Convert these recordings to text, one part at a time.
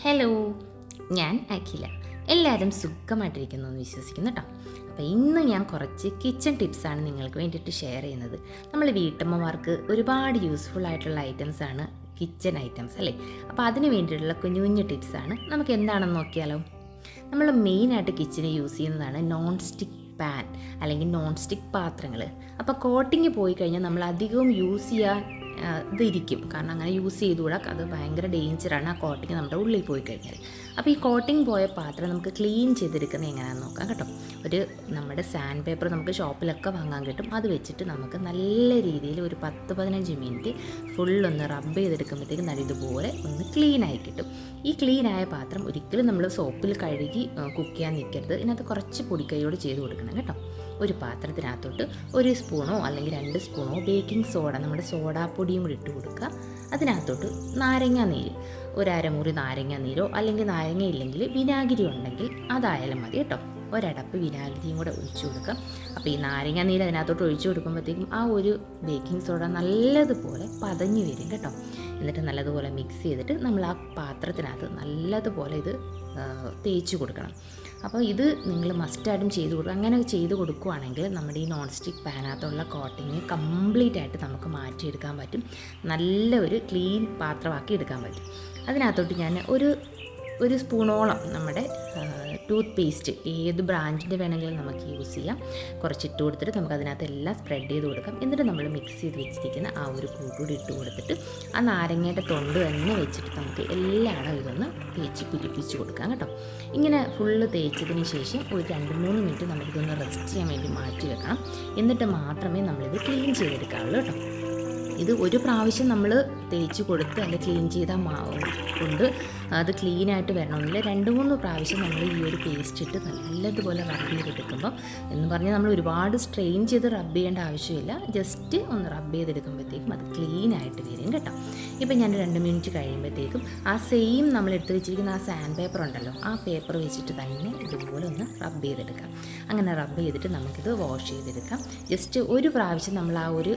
Hello ഞാൻ അഖില. എല്ലാവരും സുഖമായിട്ടിരിക്കുന്നു എന്ന് വിശ്വസിക്കുന്നു കേട്ടോ. അപ്പോൾ ഇന്ന് ഞാൻ കുറച്ച് കിച്ചൺ ടിപ്സാണ് നിങ്ങൾക്ക് വേണ്ടിയിട്ട് ഷെയർ ചെയ്യുന്നത്. നമ്മൾ വീട്ടമ്മമാർക്ക് ഒരുപാട് യൂസ്ഫുൾ ആയിട്ടുള്ള ഐറ്റംസ് ആണ് കിച്ചൺ ഐറ്റംസ് അല്ലേ? അപ്പോൾ അതിന് വേണ്ടിയിട്ടുള്ള കുഞ്ഞു കുഞ്ഞു ടിപ്സാണ് നമുക്ക് എന്താണെന്ന് നോക്കിയാലോ? നമ്മൾ മെയിനായിട്ട് കിച്ചണിൽ യൂസ് ചെയ്യുന്നതാണ് നോൺ സ്റ്റിക്ക് പാൻ അല്ലെങ്കിൽ നോൺ സ്റ്റിക്ക് പാത്രങ്ങൾ. അപ്പോൾ കോട്ടിങ് പോയി കഴിഞ്ഞാൽ നമ്മൾ അധികവും യൂസ് ചെയ്യാൻ ഇതിരിക്കും. കാരണം അങ്ങനെ യൂസ് ചെയ്തുകൂടാ. അത് ഭയങ്കര ഡേഞ്ചറാണ് ആ കോട്ടിങ് നമ്മുടെ ഉള്ളിൽ പോയി കഴിഞ്ഞാൽ അപ്പോൾ ഈ കോട്ടിങ് പോയ പാത്രം നമുക്ക് ക്ലീൻ ചെയ്തെടുക്കുന്നത് എങ്ങനെയാണെന്ന് നോക്കാം കേട്ടോ. ഒരു നമ്മുടെ സാൻഡ് പേപ്പർ നമുക്ക് ഷോപ്പിലൊക്കെ വാങ്ങാൻ കിട്ടും. അത് വെച്ചിട്ട് നമുക്ക് നല്ല രീതിയിൽ ഒരു പത്ത് പതിനഞ്ച് മിനിറ്റ് ഫുള്ളൊന്ന് റബ്ബ് ചെയ്തെടുക്കുമ്പോഴത്തേക്കും നല്ല ഇതുപോലെ ഒന്ന് ക്ലീൻ ആയി കിട്ടും. ഈ ക്ലീൻ ആയ പാത്രം ഒരിക്കലും നമ്മൾ സോപ്പിൽ കഴുകി കുക്ക് ചെയ്യാൻ നിൽക്കരുത് ഇതിനകത്ത് കുറച്ച് പൊടിക്കൈയോട് ചെയ്ത് കൊടുക്കണം കേട്ടോ. ഒരു പാത്രത്തിനകത്തോട്ട് ഒരു സ്പൂണോ അല്ലെങ്കിൽ രണ്ട് സ്പൂണോ ബേക്കിംഗ് സോഡ നമ്മുടെ സോഡാപ്പൊടിയും കൂടി ഇട്ട് കൊടുക്കുക. അതിനകത്തോട്ട് നാരങ്ങ നീര് ഒരു അരമുറി നാരങ്ങ നീരോ അല്ലെങ്കിൽ നാരങ്ങ ഇല്ലെങ്കിൽ വിനാഗിരി ഉണ്ടെങ്കിൽ അതായാലും മതി കേട്ടോ. ഒരടപ്പ് വിനാഗിരിയും കൂടെ ഒഴിച്ചു കൊടുക്കുക അപ്പോൾ ഈ നാരങ്ങ നീര് അതിനകത്തോട്ട് ഒഴിച്ചു കൊടുക്കുമ്പോഴത്തേക്കും ആ ഒരു ബേക്കിംഗ് സോഡ നല്ലതുപോലെ പതഞ്ഞു വരും കേട്ടോ. എന്നിട്ട് നല്ലതുപോലെ മിക്സ് ചെയ്തിട്ട് നമ്മൾ ആ പാത്രത്തിനകത്ത് നല്ലതുപോലെ ഇത് തേച്ച് കൊടുക്കണം. അപ്പോൾ ഇത് നിങ്ങൾ മസ്റ്റായിട്ടും ചെയ്ത് കൊടുക്കുക. അങ്ങനെ ചെയ്ത് കൊടുക്കുകയാണെങ്കിൽ നമ്മുടെ ഈ നോൺ സ്റ്റിക്ക് പാനകത്തുള്ള കോട്ടിങ് കംപ്ലീറ്റ് ആയിട്ട് നമുക്ക് മാറ്റിയെടുക്കാൻ പറ്റും. നല്ല ഒരു ക്ലീൻ പാത്രമാക്കി എടുക്കാൻ പറ്റും. അതിനകത്തോട്ട് ഞാൻ ഒരു ഒരു സ്പൂണോളം നമ്മുടെ ടൂത്ത് പേസ്റ്റ് ഏത് ബ്രാൻഡിന്റെ വേണമെങ്കിലും നമുക്ക് യൂസ് ചെയ്യാം. കുറച്ച് ഇട്ട് കൊടുത്തിട്ട് നമുക്ക് അതിനകത്ത് എല്ലാം സ്പ്രെഡ് ചെയ്ത് കൊടുക്കാം. എന്നിട്ട് നമ്മൾ മിക്സ് ചെയ്ത് വെച്ചിരിക്കുന്ന ആ ഒരു കൂട്ടുകൂടി ഇട്ട് കൊടുത്തിട്ട് ആ നാരങ്ങയുടെ തൊണ്ട് തന്നെ വെച്ചിട്ട് നമുക്ക് എല്ലായിടം ഇതൊന്ന് തേച്ച് പിടിപ്പിച്ച് കൊടുക്കാം കേട്ടോ. ഇങ്ങനെ ഫുള്ള് തേച്ചതിന് ശേഷം ഒരു രണ്ട് മൂന്ന് മിനിറ്റ് നമുക്കിതൊന്ന് റെസ്റ്റ് ചെയ്യാൻ വേണ്ടി മാറ്റി വെക്കണം. എന്നിട്ട് മാത്രമേ നമ്മളിത് ക്ലീൻ ചെയ്തെടുക്കാവുള്ളൂ കേട്ടോ. ഇത് ഒരു പ്രാവശ്യം നമ്മൾ തേച്ച് കൊടുത്ത് അല്ലെ ക്ലീൻ ചെയ്താൽ മാവും കൊണ്ട് അത് ക്ലീനായിട്ട് വരണമെന്നില്ല രണ്ട് മൂന്ന് പ്രാവശ്യം നമ്മൾ ഈ ഒരു പേസ്റ്റ് ഇട്ട് നല്ലതുപോലെ റബ്ബ് ചെയ്തെടുക്കുമ്പോൾ എന്ന് പറഞ്ഞാൽ നമ്മൾ ഒരുപാട് സ്ട്രെയിൻ ചെയ്ത് റബ്ബ് ചെയ്യേണ്ട ആവശ്യമില്ല. ജസ്റ്റ് ഒന്ന് റബ്ബ് ചെയ്തെടുക്കുമ്പോഴത്തേക്കും അത് ക്ലീനായിട്ട് വരും കേട്ടോ. ഇപ്പം ഞാൻ രണ്ട് മിനിറ്റ് കഴിയുമ്പോഴത്തേക്കും ആ സെയിം നമ്മൾ എടുത്ത് വെച്ചിരിക്കുന്ന ആ സാൻഡ് പേപ്പർ ഉണ്ടല്ലോ ആ പേപ്പർ വെച്ചിട്ട് തന്നെ ഇതുപോലെ ഒന്ന് റബ്ബ് ചെയ്തെടുക്കാം. അങ്ങനെ റബ്ബ് ചെയ്തിട്ട് നമുക്കിത് വാഷ് ചെയ്തെടുക്കാം. ജസ്റ്റ് ഒരു പ്രാവശ്യം നമ്മൾ ആ ഒരു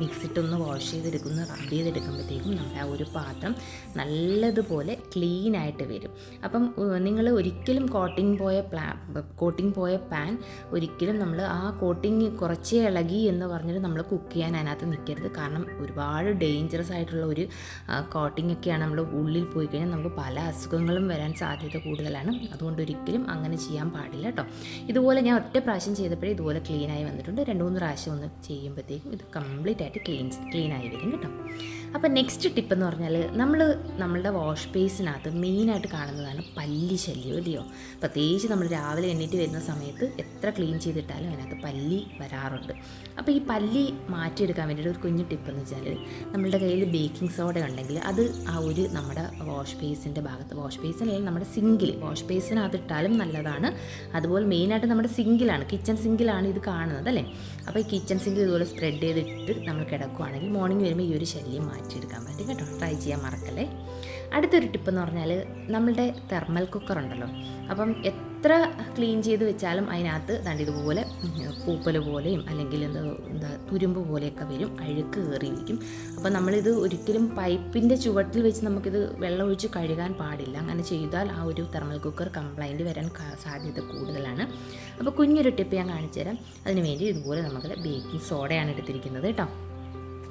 മിക്സ് ഇട്ടൊന്ന് വാഷ് ചെയ്തെടുക്കുന്ന റബ്ബ് ചെയ്തെടുക്കുമ്പോഴത്തേക്കും നമ്മുടെ ആ ഒരു പാത്രം നല്ലതുപോലെ ക്ലീൻ ആയിട്ട് വരും. അപ്പം നിങ്ങൾ ഒരിക്കലും കോട്ടിങ് പോയ പ്ലാ കോട്ടിങ് പോയ പാൻ ഒരിക്കലും നമ്മൾ ആ കോട്ടിങ് കുറച്ചേ ഇളകി എന്ന് പറഞ്ഞിട്ട് നമ്മൾ കുക്ക് ചെയ്യാൻ അതിനകത്ത് നിൽക്കരുത്. കാരണം ഒരുപാട് ഡേഞ്ചറസ് ആയിട്ടുള്ള ഒരു കോട്ടിംഗ് ഒക്കെയാണ് നമ്മൾ ഉള്ളിൽ പോയി കഴിഞ്ഞാൽ നമുക്ക് പല അസുഖങ്ങളും വരാൻ സാധ്യത കൂടുതലാണ്. അതുകൊണ്ട് ഒരിക്കലും അങ്ങനെ ചെയ്യാൻ പാടില്ല കേട്ടോ ഇതുപോലെ ഞാൻ ഒറ്റ പ്രാവശ്യം ചെയ്തപ്പോഴേ ഇതുപോലെ ക്ലീനായി വന്നിട്ടുണ്ട്. രണ്ട് മൂന്ന് പ്രാവശ്യം ഒന്ന് ചെയ്യുമ്പോഴത്തേക്കും ഇത് കംപ്ലീറ്റ് ആയിട്ട് ക്ലീൻ ക്ലീൻ ആയി വരും കേട്ടോ. അപ്പോൾ നെക്സ്റ്റ് ടിപ്പ് എന്ന് പറഞ്ഞാൽ നമ്മൾ നമ്മളുടെ വാഷ് ബേസിനകത്ത് മെയിനായിട്ട് കാണുന്നതാണ് പല്ലി ശല്യം അല്ലയോ? പ്രത്യേകിച്ച് നമ്മൾ രാവിലെ എണ്ണീറ്റ് വരുന്ന സമയത്ത് എത്ര ക്ലീൻ ചെയ്തിട്ടാലും അതിനകത്ത് പല്ലി വരാറുണ്ട്. അപ്പോൾ ഈ പല്ലി മാറ്റിയെടുക്കാൻ വേണ്ടിയിട്ട് ഒരു കുഞ്ഞു ടിപ്പ് എന്ന് വെച്ചാൽ നമ്മളുടെ കയ്യിൽ ബേക്കിംഗ് സോഡ ഉണ്ടെങ്കിൽ അത് ആ ഒരു നമ്മുടെ വാഷ് ബേസിന്റെ ഭാഗത്ത് വാഷ് ബേസിൻ അല്ലെങ്കിൽ നമ്മുടെ സിങ്കിൽ വാഷ് ബേസിനകത്ത് ഇട്ടാലും നല്ലതാണ്. അതുപോലെ മെയിനായിട്ട് നമ്മുടെ സിങ്കിലാണ് കിച്ചൺ സിങ്കിലാണ് ഇത് കാണുന്നത് അല്ലേ? അപ്പോൾ ഈ കിച്ചൺ സിങ്കിൽ ഇതുപോലെ സ്പ്രെഡ് ചെയ്തിട്ട് നമ്മൾ കിടക്കുവാണെങ്കിൽ മോർണിംഗ് വരുമ്പോൾ ഈ ഒരു ശല്യം മാറ്റിയെടുക്കാൻ പറ്റും. കേട്ടോ. ട്രൈ ചെയ്യാൻ മറക്കല്ലേ? അടുത്തൊരു ടിപ്പ് എന്ന് പറഞ്ഞാൽ നമ്മളുടെ തെർമൽ കുക്കർ ഉണ്ടല്ലോ. അപ്പം എത്ര ക്ലീൻ ചെയ്ത് വെച്ചാലും അതിനകത്ത് ദാണ്ട് ഇതുപോലെ പൂപ്പൽ പോലെയും അല്ലെങ്കിൽ എന്താ എന്താ തുരുമ്പ് പോലെയൊക്കെ വരും അഴുക്ക് കയറിയിരിക്കും അപ്പോൾ നമ്മളിത് ഒരിക്കലും പൈപ്പിന്റെ ചുവട്ടിൽ വെച്ച് നമുക്കിത് വെള്ളം ഒഴിച്ച് കഴുകാൻ പാടില്ല. അങ്ങനെ ചെയ്താൽ ആ ഒരു തെർമൽ കുക്കർ കംപ്ലൈന്റ് വരാൻ സാധ്യത കൂടുതലാണ്. അപ്പോൾ കുഞ്ഞൊരു ടിപ്പ് ഞാൻ കാണിച്ചു തരാം അതിന് വേണ്ടി ഇതുപോലെ നമുക്ക് ബേക്കിംഗ് സോഡയാണ് എടുത്തിരിക്കുന്നത് കേട്ടോ.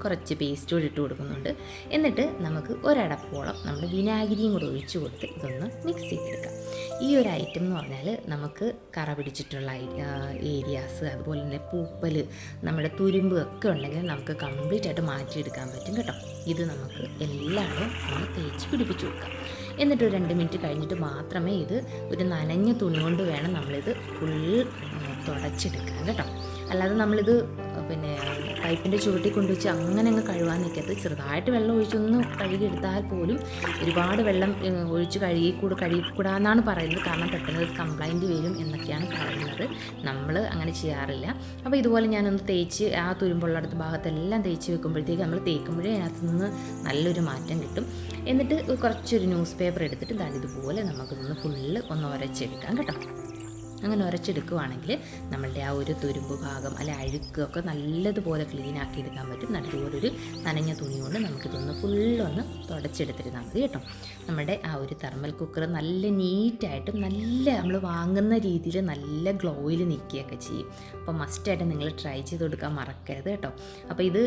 കുറച്ച് പേസ്റ്റ് കൂടി ഇട്ട് കൊടുക്കുന്നുണ്ട്. എന്നിട്ട് നമുക്ക് ഒരടപ്പോളം നമ്മൾ വിനാഗിരിയും കൂടെ ഒഴിച്ച് കൊടുത്ത് ഇതൊന്ന് മിക്സ് ചെയ്തെടുക്കാം. ഈ ഒരു ഐറ്റം എന്ന് പറഞ്ഞാൽ നമുക്ക് കറ പിടിച്ചിട്ടുള്ള ഏരിയാസ് അതുപോലെ തന്നെ പൂപ്പൽ നമ്മുടെ തുരുമ്പ് ഒക്കെ ഉണ്ടെങ്കിൽ നമുക്ക് കംപ്ലീറ്റ് ആയിട്ട് മാറ്റിയെടുക്കാൻ പറ്റും കേട്ടോ. ഇത് നമുക്ക് എല്ലാവരും ഒന്ന് തേച്ച് പിടിപ്പിച്ച് കൊടുക്കാം. എന്നിട്ട് ഒരു രണ്ട് മിനിറ്റ് കഴിഞ്ഞിട്ട് മാത്രമേ ഇത് ഒരു നനഞ്ഞ തുണി കൊണ്ട് വേണം നമ്മളിത് ഫുൾ തുടച്ചെടുക്കാൻ കേട്ടോ. അല്ലാതെ നമ്മളിത് പിന്നെ പൈപ്പിന്റെ ചുവട്ടിൽ കൊണ്ടുവച്ച് അങ്ങനെ അങ്ങ് കഴുകാൻ നിൽക്കരുത്. ചെറുതായിട്ട് വെള്ളം ഒഴിച്ചൊന്ന് കഴുകിയെടുത്താൽ പോലും ഒരുപാട് വെള്ളം ഒഴിച്ച് കഴുകി കൂടെ കഴുകിക്കൂടാന്നാണ് പറയുന്നത്. കാരണം പെട്ടെന്ന് കംപ്ലൈന്റ് വരും എന്നൊക്കെയാണ് പറയുന്നത്. നമ്മൾ അങ്ങനെ ചെയ്യാറില്ല. അപ്പോൾ ഇതുപോലെ ഞാനൊന്ന് തേച്ച് ആ തുരുമ്പുള്ള അടുത്ത ഭാഗത്തെല്ലാം തേച്ച് വെക്കുമ്പോഴത്തേക്ക് നമ്മൾ തേക്കുമ്പോഴേ അതിനകത്ത് നിന്ന് നല്ലൊരു മാറ്റം കിട്ടും. എന്നിട്ട് കുറച്ചൊരു ന്യൂസ് പേപ്പർ എടുത്തിട്ട് ഇതുപോലെ നമുക്കിതൊന്ന് ഫുള്ള് ഒന്ന് ഉരച്ചെടുക്കാം കേട്ടോ. അങ്ങനെ ഉരച്ചെടുക്കുവാണെങ്കിൽ നമ്മളുടെ ആ ഒരു തുരുമ്പ് ഭാഗം അല്ലെ അഴുക്കൊക്കെ നല്ലതുപോലെ ക്ലീൻ ആക്കി എടുക്കാൻ പറ്റും. നല്ലതുപോലെ ഒരു നനഞ്ഞ തുണി കൊണ്ട് നമുക്കിതൊന്ന് ഫുള്ളൊന്ന് തുടച്ചെടുത്തിരുന്നാൽ മതി കേട്ടോ. നമ്മുടെ ആ ഒരു തെർമൽ കുക്കർ നല്ല നീറ്റായിട്ടും നല്ല നമ്മൾ വാങ്ങുന്ന രീതിയിൽ നല്ല ഗ്ലോയിൽ നിൽക്കുകയൊക്കെ ചെയ്യും. അപ്പോൾ മസ്റ്റായിട്ട് നിങ്ങൾ ട്രൈ ചെയ്ത് കൊടുക്കാൻ മറക്കരുത് കേട്ടോ. അപ്പോൾ ഇത്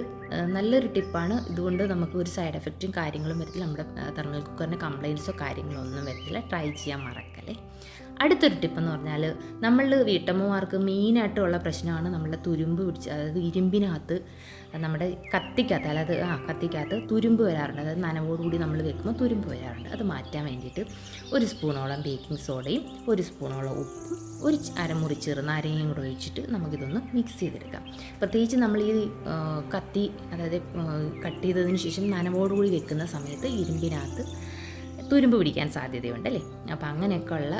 നല്ലൊരു ടിപ്പാണ് ഇതുകൊണ്ട് നമുക്ക് ഒരു സൈഡ് എഫക്റ്റും കാര്യങ്ങളും വരത്തില്ല. നമ്മുടെ തെർമൽ കുക്കറിന്റെ കംപ്ലയിൻസോ കാര്യങ്ങളോ ഒന്നും വരത്തില്ല. ട്രൈ ചെയ്യാൻ മറക്കല്ലേ? അടുത്തൊരു ടിപ്പ് എന്ന് പറഞ്ഞാൽ നമ്മൾ വീട്ടമ്മമാർക്ക് മെയിനായിട്ടുള്ള പ്രശ്നമാണ് നമ്മുടെ തുരുമ്പ് പിടിച്ച് അതായത് ഇരുമ്പിനകത്ത് നമ്മുടെ കത്തിക്കകത്ത് അതായത് ആ കത്തിക്കകത്ത് തുരുമ്പ് വരാറുണ്ട്. അതായത് നനവോടുകൂടി നമ്മൾ വെക്കുമ്പോൾ തുരുമ്പ് വരാറുണ്ട്. അത് മാറ്റാൻ വേണ്ടിയിട്ട് ഒരു സ്പൂണോളം ബേക്കിംഗ് സോഡയും ഒരു സ്പൂണോളം ഉപ്പും ഒരു അരമുറി ചെറുനാരങ്ങയും കൂടെ ഒഴിച്ചിട്ട് നമുക്കിതൊന്ന് മിക്സ് ചെയ്തെടുക്കാം. പ്രത്യേകിച്ച് നമ്മൾ ഈ കത്തി അതായത് കട്ട് ചെയ്തതിന് ശേഷം നനവോടുകൂടി വെക്കുന്ന സമയത്ത് ഇരുമ്പിനകത്ത് തുരുമ്പ് പിടിക്കാൻ സാധ്യതയുണ്ട് അല്ലേ അപ്പോൾ അങ്ങനെയൊക്കെ ഉള്ള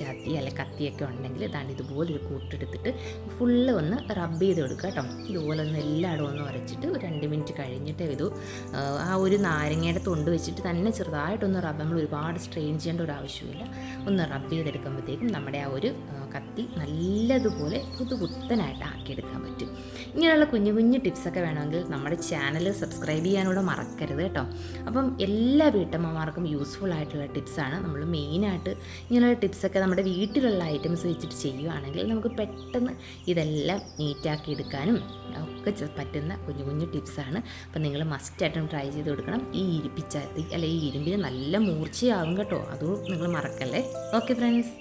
ആ, പിച്ചാത്തി അല്ലെ കത്തിയൊക്കെ ഉണ്ടെങ്കിൽ ഇതാണ്ട് ഇതുപോലൊരു കൂട്ടെടുത്തിട്ട് ഫുള്ള് ഒന്ന് റബ്ബ് ചെയ്ത് കൊടുക്കുക കേട്ടോ. ഇതുപോലെ ഒന്ന് എല്ലായിടും ഒന്ന് ഉരച്ചിട്ട് ഒരു രണ്ട് മിനിറ്റ് കഴിഞ്ഞിട്ട് ഇത് ആ, ഒരു നാരങ്ങയുടെ തൊണ്ട് വെച്ചിട്ട് തന്നെ ചെറുതായിട്ടൊന്ന് റബ്ബ് നമ്മൾ ഒരുപാട് സ്ട്രെയിൻ ചെയ്യേണ്ട ഒരു ആവശ്യമില്ല ഒന്ന് റബ്ബ് ചെയ്തെടുക്കുമ്പോഴത്തേക്കും നമ്മുടെ ആ ഒരു കത്തി നല്ലതുപോലെ പുതുപുത്തനായിട്ട് ആക്കിയെടുക്കാൻ പറ്റും. ഇങ്ങനെയുള്ള കുഞ്ഞു കുഞ്ഞു ടിപ്സൊക്കെ വേണമെങ്കിൽ നമ്മുടെ ചാനൽ സബ്സ്ക്രൈബ് ചെയ്യാനൂടെ മറക്കരുത് കേട്ടോ. അപ്പം എല്ലാ വീട്ടമ്മമാർക്കും യൂസ്ഫുൾ ആയിട്ടുള്ള ടിപ്സാണ് നമ്മൾ മെയിനായിട്ട് ഇങ്ങനെയുള്ള ടിപ്സൊക്കെ നമ്മുടെ വീട്ടിലുള്ള ഐറ്റംസ് വെച്ചിട്ട് ചെയ്യുവാണെങ്കിൽ നമുക്ക് പെട്ടെന്ന് ഇതെല്ലാം നീറ്റാക്കി എടുക്കാനും ഒക്കെ പറ്റുന്ന കുഞ്ഞു കുഞ്ഞു ടിപ്സാണ് അപ്പം നിങ്ങൾ മസ്റ്റായിട്ടും ട്രൈ ചെയ്ത് കൊടുക്കണം. ഈ ഇരിപ്പിച്ചാത്തി അല്ലെ ഈ ഇരുമ്പിന് നല്ല മൂർച്ചയാവും കേട്ടോ. അതും നിങ്ങൾ മറക്കല്ലേ. Okay friends